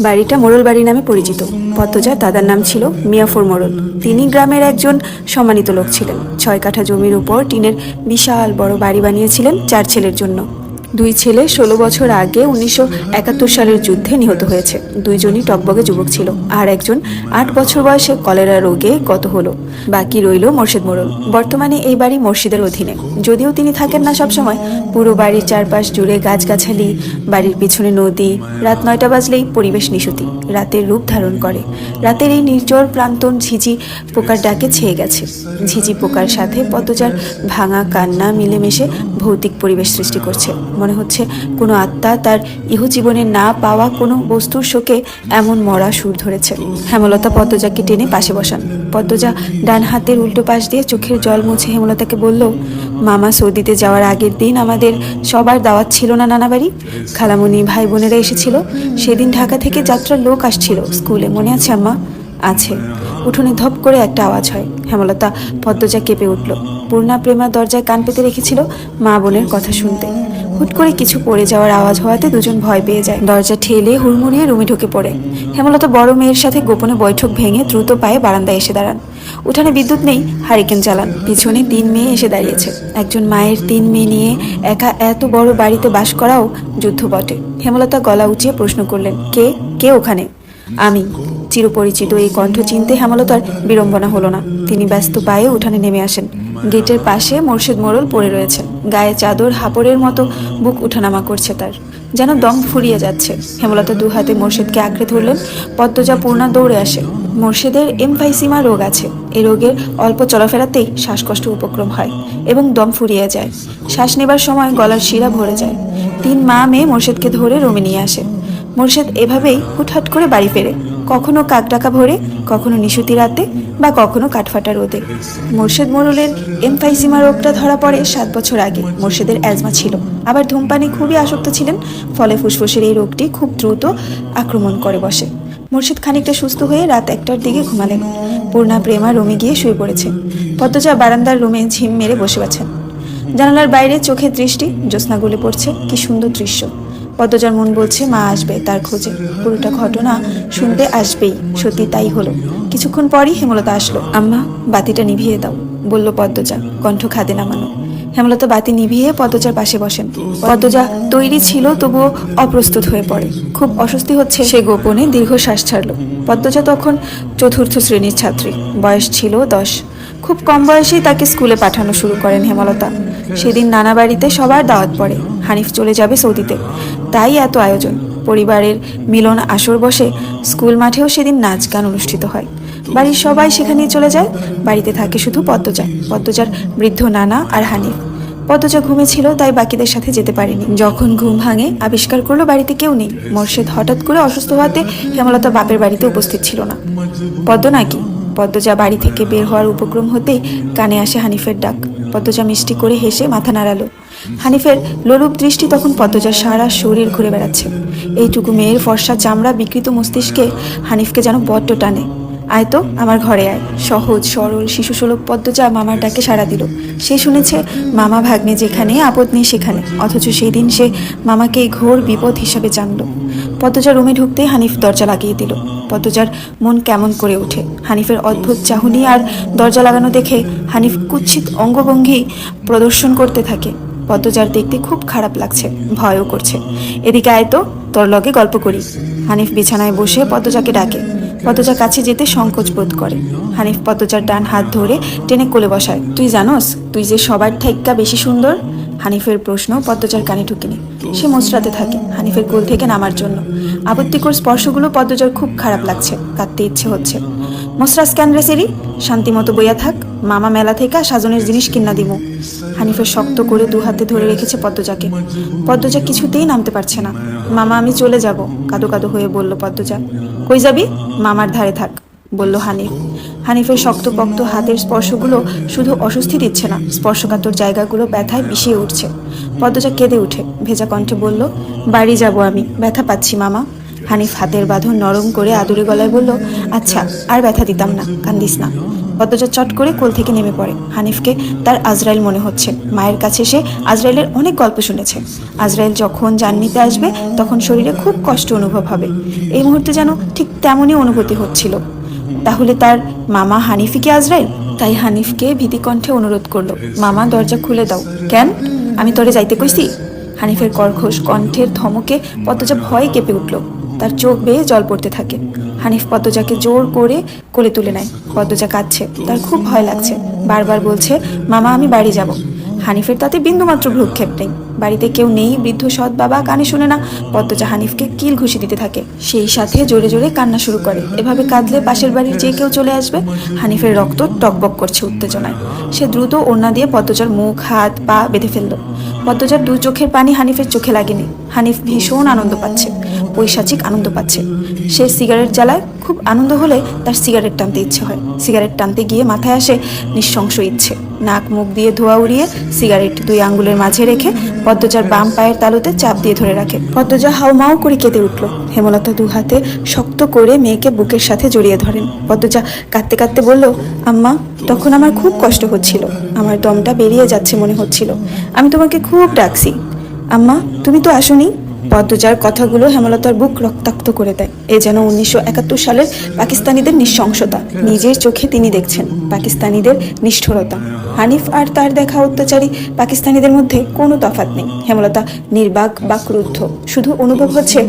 বাড়িটা মোড়ল বাড়ি নামে পরিচিত। পদ্মজার দাদার নাম ছিল মিয়াফর মোড়ল। তিনি গ্রামের একজন সম্মানিত লোক ছিলেন। ছয় কাঠা জমির উপর টিনের বিশাল বড় বাড়ি বানিয়েছিলেন চার ছেলের জন্য। দুই ছেলে ষোলো বছর আগে উনিশশো একাত্তর সালের যুদ্ধে নিহত হয়েছে। দুইজনই টকবগে যুবক ছিল আর একজন আট বছর বয়সে কলেরা রোগে গত হলো। বাকি রইল মোর্শেদ মোড়ল বর্তমানে এই বাড়ি মসজিদের অধীনে। যদিও তিনি থাকেন না সবসময়, পুরো বাড়ির চারপাশ জুড়ে গাছগাছালি, বাড়ির পিছনে নদী, রাত নয়টা বাজলেই পরিবেশ নিশুতি, রাতের রূপ ধারণ করে। রাতের এই নির্জর প্রান্তন ঝিঝি পোকার ডাকে ছেয়ে গেছে। ঝিঝি পোকার সাথে পদ্মজার ভাঙা কান্না মিলেমিশে ভৌতিক পরিবেশ সৃষ্টি করছে। মনে হচ্ছে কোনো আত্মা তার ইহজীবনে না পাওয়া কোনো বস্তুর শোকে এমন মরা সুর ধরেছে। হেমলতা পদ্মজাকে টেনে পাশে বসান। পদ্মজা ডান হাতের উল্টো পাশ দিয়ে চোখের জল মুছে হেমলতাকে বলল, মামা, সৌদিতে যাওয়ার আগের দিন আমাদের সবার দাওয়াত ছিল না নানা বাড়ি খালামণি ভাই বোনেরা এসেছিল। সেদিন ঢাকা থেকে যাত্রার লোক আসছিল। স্কুলে মনে আছে, আম্মা? আছে। উঠোনে ধপ করে একটা আওয়াজ হয়। হেমলতা পদ্মজা কেঁপে উঠল। পূর্ণা প্রেমা দরজায় কান পেতে রেখেছিল মা বোনের কথা শুনতে। হুট করে কিছু পড়ে যাওয়ার আওয়াজ হওয়াতে দুজন ভয় পেয়ে যায়। দরজা ঠেলে হুড়মুড়িয়ে রুমে ঢুকে পড়ে। হেমলতা বড় মেয়ের সাথে গোপনে বৈঠক ভেঙে দ্রুত পায়ে বারান্দায় এসে দাঁড়ান। উঠানে বিদ্যুৎ নেই, হারিকেন চালান। পিছনে তিন মেয়ে এসে দাঁড়িয়েছে। একজন মায়ের তিন মেয়ে নিয়ে একা এত বড় বাড়িতে বাস করাও যুদ্ধ বটে। হেমলতা গলা উঁচিয়ে প্রশ্ন করলেন, কে? কে ওখানে? আমি। চিরপরিচিত এই কণ্ঠ চিনতে হেমলতার বিড়ম্বনা হলো না। তিনি ব্যস্ত পায়ে উঠানে নেমে আসেন। গেটের পাশে মোর্শেদ মোড়ল পড়ে রয়েছেন গায়ে চাদর, হাপড়ের মতো বুক উঠানামা করছে তার। যেন দম ফুরিয়ে যাচ্ছে। হেমলতা দু হাতে মোর্শেদকে আঁকড়ে ধরলেন। পদ্মজা পূর্ণা দৌড়ে আসে। মোর্শেদের এমফাইসিমা রোগ আছে। এই রোগের অল্প চলাফেরাতেই শ্বাসকষ্ট উপক্রম হয় এবং দম ফুরিয়ে যায়। শ্বাস নেবার সময় গলার শিরা ভরে যায়। তিন মা মেয়ে মোর্শেদকে ধরে রুমে নিয়ে আসে। মোর্শেদ এভাবেই হুটহাট করে বাড়ি ফেরে। কখনো কাকডাকা ভরে, কখনো নিশুতি রাতে বা কখনো কাঠফাটা রোদে। মোর্শেদ মোরলের এমফাইসিমা রোগটা ধরা পড়ে সাত বছর আগে। মোর্শেদের অ্যাজমা ছিল। আবার ধূমপানে খুবই আসক্ত ছিলেন, ফলে ফুসফুসের এই রোগটি খুব দ্রুত আক্রমণ করে বসে। মোর্শেদ খানিকটা সুস্থ হয়ে রাত একটার দিকে ঘুমালেন। পূর্ণা, প্রেমা রুমে গিয়ে শুয়ে পড়েছে। পদ্মজা বারান্দার রুমে ঝিম মেরে বসে আছেন। জানালার বাইরে চোখের দৃষ্টি, জ্যোৎস্না গলে পড়ছে। কি সুন্দর দৃশ্য। পদ্মজার মন বলছে, মা আসবে, তার খোঁজে। পুরোটা ঘটনা শুনতে আসবেই। সত্যি তাই হলো। কিছুক্ষণ পরই হেমলতা আসলো। আম্মা, বাতিটা নিভিয়ে দাও, বলল পদ্মজা, কণ্ঠ খাদে নামানো। হেমলতা বাতি নিভিয়ে পদ্মজার পাশে বসেন। পদ্মজা তৈরি ছিল, তবুও অপ্রস্তুত হয়ে পড়ে। খুব অস্বস্তি হচ্ছে, সে গোপনে দীর্ঘশ্বাস ছাড়ল। পদ্মজা তখন চতুর্থ শ্রেণির ছাত্রী। বয়স ছিল দশ। খুব কম বয়সেই তাকে স্কুলে পাঠানো শুরু করেন হেমলতা। সেদিন নানা বাড়িতে সবার দাওয়াত পড়ে। হানিফ চলে যাবে সৌদিতে। তাই এত আয়োজন। পরিবারের মিলন আসর বসে স্কুল মাঠেও সেদিন নাচ গান অনুষ্ঠিত হয়। বাড়ির সবাই সেখানে চলে যায়, বাড়িতে থাকে শুধু পদ্মজা। পদ্মজার বৃদ্ধ নানা আর হানিফ। পদ্মজা ঘুমেছিল, তাই বাকিদের সাথে যেতে পারেনি। যখন ঘুম ভাঙে, আবিষ্কার করল বাড়িতে কেউ নেই। মোর্শেদ হঠাৎ করে অসুস্থ হওয়াতে হেমলতা বাপের বাড়িতে উপস্থিত ছিল না। পদ্ম নাকি? পদ্মজা বাড়ি থেকে বের হওয়ার উপক্রম হতেই কানে আসে হানিফের ডাক। পদ্মজা মিষ্টি করে হেসে মাথা নাড়ালো। হানিফের লোলুপ দৃষ্টি তখন পদ্মজার সারা শরীর ঘুরে বেড়াচ্ছে। এইটুকু মেয়ের ফর্সা চামড়া বিকৃত মস্তিষ্কে হানিফকে যেন বড্ড টানে। আয় তো, আমার ঘরে আয়। সহজ, সরল, শিশুসুলভ পদ্মজা মামার ডাকে সাড়া দিল। সে শুনেছে, মামা ভাগ্নে যেখানে, আপদ নেই সেখানে। অথচ সেই দিন সে মামাকে ঘোর বিপদ হিসাবে জানল। পদ্মজা রুমে ঢুকতেই হানিফ দরজা লাগিয়ে দিল। পদ্মজার মন কেমন করে ওঠে। হানিফের অদ্ভুত চাহনি আর দরজা লাগানো দেখে হানিফ কুৎসিত অঙ্গভঙ্গি প্রদর্শন করতে থাকে। পদ্মজার দেখতে খুব খারাপ লাগছে, ভয়ও করছে। এদিকে আয় তো, তোর লগে গল্প করি। হানিফ বিছানায় বসে পদ্মজাকে ডাকে। পদ্মজা কাছে যেতে সংকোচ বোধ করে। হানিফ পদ্মজার ডান হাত ধরে টেনে কোলে বসায়, তুই জানোস, তুই যে সবার ঠেক্কা বেশি সুন্দর? হানিফের প্রশ্ন পদ্মজার কানে ঢুকেনি। সে মোচড়াতে থাকে, হানিফের কোল থেকে নামার জন্য। আপত্তিকর স্পর্শগুলো পদ্মজার খুব খারাপ লাগছে, কাঁদতে ইচ্ছে হচ্ছে। মোসরা স্ক্যান রেসেরি শান্তি মতো বইয়া থাক, মামা মেলা থেকে সাজনের জিনিস কিনা দিব। হানিফের শক্ত করে দু হাতে ধরে রেখেছে পদ্মজাকে। পদ্মজা কিছুতেই নামতে পারছে না। মামা, আমি চলে যাব, কাদো কাদো হয়ে বলল পদ্মজা। কই যাবি? মামার ধারে থাক, বলল হানিফ। হানিফের শক্তপক্ত হাতের স্পর্শগুলো শুধু অস্বস্তি দিচ্ছে না, স্পর্শকাতর জায়গাগুলো ব্যথায় বিষিয়ে উঠছে। পদ্মজা কেঁদে উঠে, ভেজা কণ্ঠে বলল, বাড়ি যাব আমি, ব্যথা পাচ্ছি, মামা। হানিফ হাতের বাঁধন নরম করে আদুরে গলায় বলল আচ্ছা আর ব্যথা দিতাম না, কান্দিস না। পদ্মজা চট করে কোল থেকে নেমে পড়ে। হানিফকে তার আজরাইল মনে হচ্ছে। মায়ের কাছে সে আজরাইলের অনেক গল্প শুনেছে। আজরাইল যখন জান নিতে আসবে, তখন শরীরে খুব কষ্ট অনুভব হবে। এই মুহূর্তে যেন ঠিক তেমনই অনুভূতি হচ্ছিল। তাহলে তার মামা হানিফি কি আজরাইল? তাই হানিফকে ভীতিকণ্ঠে অনুরোধ করল, মামা, দরজা খুলে দাও। কেন? আমি তোরে যাইতে কইছি? হানিফের কর্কশ কণ্ঠের ধমকে পদ্মজা ভয়ে কেঁপে উঠল। তার চোখ বেয়ে জল পড়তে থাকে। হানিফ পদ্মজাকে জোর করে কোলে তুলে নেয়। পদ্মজা কাঁদছে। তার খুব ভয় লাগছে। বারবার বলছে, মামা, আমি বাড়ি যাব। হানিফের তাতে বিন্দুমাত্র ভ্রুক্ষেপ নেই। বাড়িতে কেউ নেই, বৃদ্ধ সৎ বাবা কানে শুনে না। পদ্মজা হানিফকে কিল ঘুষি দিতে থাকে। সেই সাথে জোরে জোরে কান্না শুরু করে। এভাবে কাঁদলে পাশের বাড়ির যে কেউ চলে আসবে, হানিফের রক্ত টকবক করছে উত্তেজনায়। সে দ্রুত ওড়না দিয়ে পদ্মজার মুখ, হাত, পা বেঁধে ফেলল। পদ্মজার দু চোখের পানি হানিফের চোখে লাগেনি। হানিফ ভীষণ আনন্দ পাচ্ছে, পৈশাচিক আনন্দ পাচ্ছে। সে সিগারেট জ্বালায়, খুব আনন্দ হলে তার সিগারেট টানতে ইচ্ছে হয়। সিগারেট টানতে গিয়ে মাথায় আসে নিঃশংস ইচ্ছে। নাক মুখ দিয়ে ধোয়া উড়িয়ে সিগারেট দুই আঙ্গুলের মাঝে রেখে পদ্মজার বাম পায়ের তালুতে চাপ দিয়ে ধরে রাখে। পদ্মজা হাউমাউ করে কেঁদে উঠল। হেমলতা দু হাতে শক্ত করে মেয়েকে বুকের সাথে জড়িয়ে ধরেন। পদ্মজা কাঁদতে কাঁদতে বলল, আম্মা, তখন আমার খুব কষ্ট হচ্ছিল। আমার দমটা বেরিয়ে যাচ্ছে মনে হচ্ছিল। আমি তোমাকে খুব ডাকছি। আম্মা, তুমি তো আসোনি? পদ্মজার কথাগুলো হেমলতার বুক রক্তাক্ত করে দেয়। এ যেন উনিশশো একাত্তর সালের পাকিস্তানিদের নৃশংসতা। নিজের চোখে তিনি দেখছেন পাকিস্তানিদের নিষ্ঠুরতা। হানিফ আর তার দেখা অত্যাচারী পাকিস্তানিদের মধ্যে কোনো তফাত নেই। হেমলতা নির্বাক বা ক্রুদ্ধ শুধু অনুভব হচ্ছে